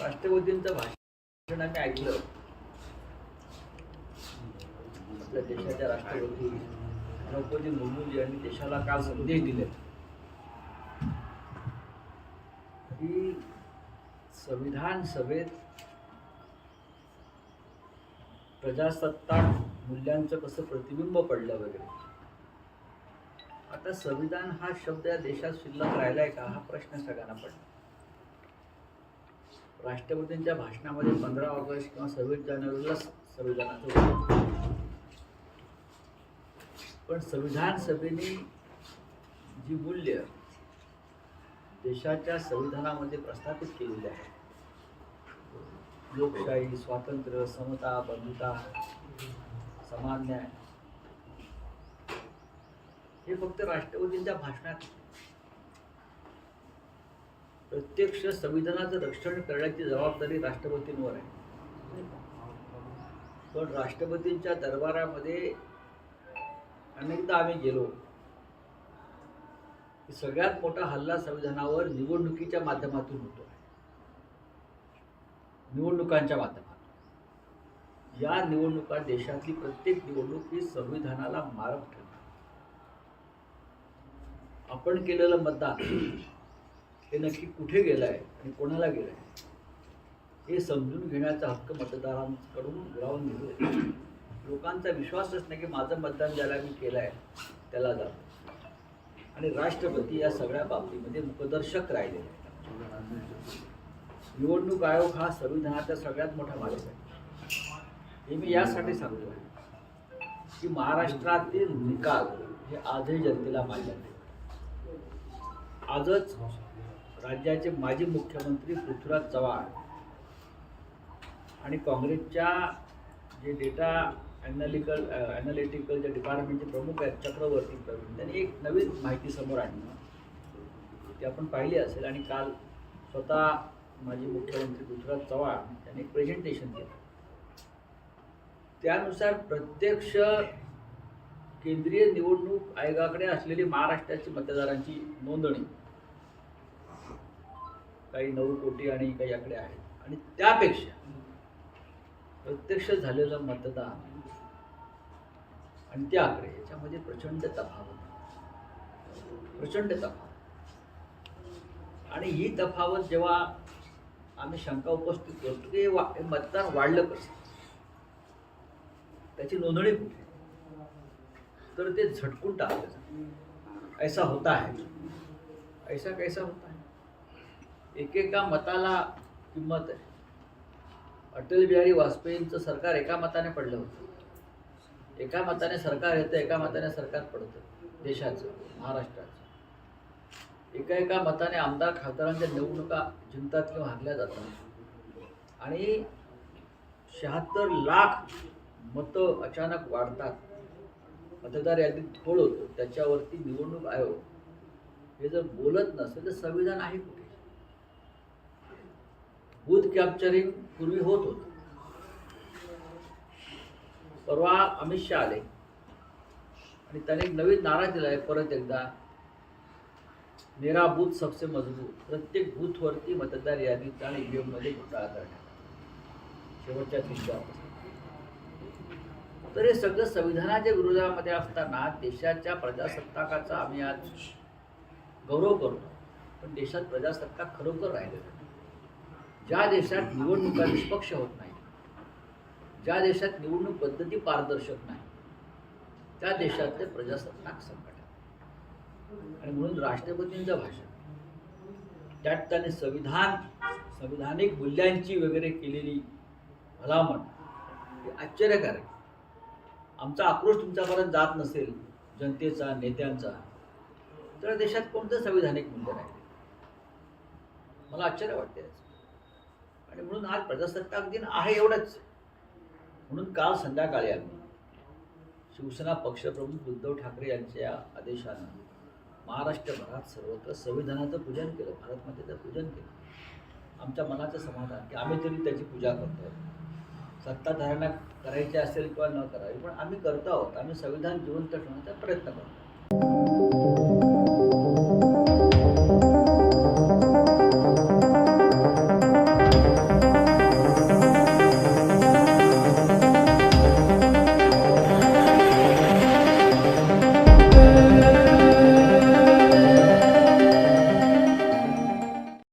राष्ट्रपतींचं भाषण आम्ही ऐकलं. आपल्या देशाच्या राष्ट्रपती द्रौपदी मुर्मू यांनी देशाला काल संदेश दिले. की संविधान सभेत प्रजासत्ताक मूल्यांचं कसं प्रतिबिंब पडलं वगैरे. आता संविधान हा शब्द या देशात शिल्लक राहिलाय का? हा प्रश्न सगळ्यांना पडला राष्ट्रपतींच्या भाषणामध्ये पंधरा ऑगस्ट किंवा सव्वीस जानेवारीला संविधानाचं पण संविधान सभेने जी मूल्य देशाच्या संविधानामध्ये प्रस्थापित केलेली आहे लोकशाही स्वातंत्र्य समता बंधुता समान न्याय हे फक्त राष्ट्रपतींच्या भाषणात प्रत्यक्ष संविधानाचं रक्षण करण्याची जबाबदारी राष्ट्रपतींवर आहे. पण राष्ट्रपतींच्या दरबारामध्ये अनेकदा आम्ही गेलो. की सगळ्यात मोठा हल्ला संविधानावर निवडणुकीच्या माध्यमातून होतो. आहे निवडणुकांच्या माध्यमातून. या निवडणुका देशातली प्रत्येक निवडणूक ही संविधानाला मारक ठरणार. आपण केलेलं मतदान हे नक्की कुठे गेलं आहे आणि कोणाला गेलं आहे हे समजून घेण्याचा हक्क मतदारांकडून गुरावून घेतो लोकांचा विश्वासच नाही की माझं मतदान ज्याला मी केलं आहे त्याला जातो आणि राष्ट्रपती या सगळ्या बाबतीमध्ये मुखदर्शक राहिले. निवडणूक आयोग हा संविधानाचा सगळ्यात मोठा मालक आहे. हे मी यासाठी सांगतो आहे की महाराष्ट्रातील निकाल हे आजही जनतेला मान्य नाही आजच राज्याचे माजी मुख्यमंत्री पृथ्वीराज चव्हाण आणि काँग्रेसच्या जे डेटा ॲनालिकल ॲनालिटिकल डिपार्टमेंटचे प्रमुख आहेत चक्रवर्ती प्रवीण त्यांनी एक नवीन माहिती समोर आणली. ती आपण पाहिली असेल आणि काल स्वतः माजी मुख्यमंत्री पृथ्वीराज चव्हाण यांनी एक प्रेझेंटेशन केलं. त्यानुसार प्रत्यक्ष केंद्रीय निवडणूक आयोगाकडे असलेली महाराष्ट्राची मतदारांची नोंदणी काही नऊ कोटी आणि काही आकडे आहेत. आणि त्यापेक्षा प्रत्यक्ष झालेलं मतदान आणि ते आकडे याच्यामध्ये प्रचंड तफावत. प्रचंड तफावत. आणि ही तफावत जेव्हा आम्ही शंका उपस्थित करतो की वा- मतदान वाढलं कसं? त्याची नोंदणी कुठे? तर ते झटकून टाकलं ऐसा होता है. ऐसा कैसा होता है? एकेका मताला किंमत आहे. अटल बिहारी वाजपेयींचं सरकार एका मताने पडलं होतं. एका मताने सरकार येतं एका मताने सरकार पडतं. देशाचं महाराष्ट्राचं. एका एका मताने आमदार खासदारांच्या निवडणुका जिंकतात किंवा हारल्या जातात. आणि शहात्तर लाख मतं अचानक वाढतात. मतदार यादीत थोड होतो. त्याच्यावरती निवडणूक आयोग. हे जर बोलत नसेल तर संविधान आहे कुठे? बूथ कॅप्चरिंग पूर्वी होत होतं। परवा अमित शहा आले आणि त्याने एक नवीन नारा दिला आहे परत एकदा मेरा बूथ सबसे मजबूत प्रत्येक बूथवरती मतदार यादीत आणि ईव्हीएममध्ये घोटाळा करण्यात शेवटच्या तिसऱ्या तर हे सगळं संविधानाच्या विरोधामध्ये असताना देशाच्या प्रजासत्ताकाचा आम्ही आज गौरव करतो. पण देशात प्रजासत्ताक खरोखर राहिलेलं नाही. ज्या देशात निवडणुका निष्पक्ष होत नाही ज्या देशात निवडणूक पद्धती पारदर्शक नाही त्या देशातले प्रजासत्ताक संकट आहे आणि म्हणून राष्ट्रपतींचं भाषण त्यात त्याने संविधान संविधानिक मूल्यांची वगैरे केलेली भलामण हे आश्चर्यकारक आमचा आक्रोश तुमच्यापर्यंत जात नसेल जनतेचा नेत्यांचा तर देशात कोणतं संविधानिक मूल्य नाही मला आश्चर्य वाटते याचं. आणि म्हणून आज प्रजासत्ताक दिन आहे एवढंच. म्हणून काल संध्याकाळी आम्ही शिवसेना पक्षप्रमुख उद्धव ठाकरे यांच्या आदेशानं महाराष्ट्रभरात सर्वत्र संविधानाचं पूजन केलं भारतमातेचं पूजन केलं. आमच्या मनाचं समाधान की आम्ही तरी त्याची पूजा करतो. सत्ताधाऱ्यांना करायची असेल किंवा न करावी पण आम्ही करतो आहोत. आम्ही संविधान जिवंत ठेवण्याचा प्रयत्न करतो.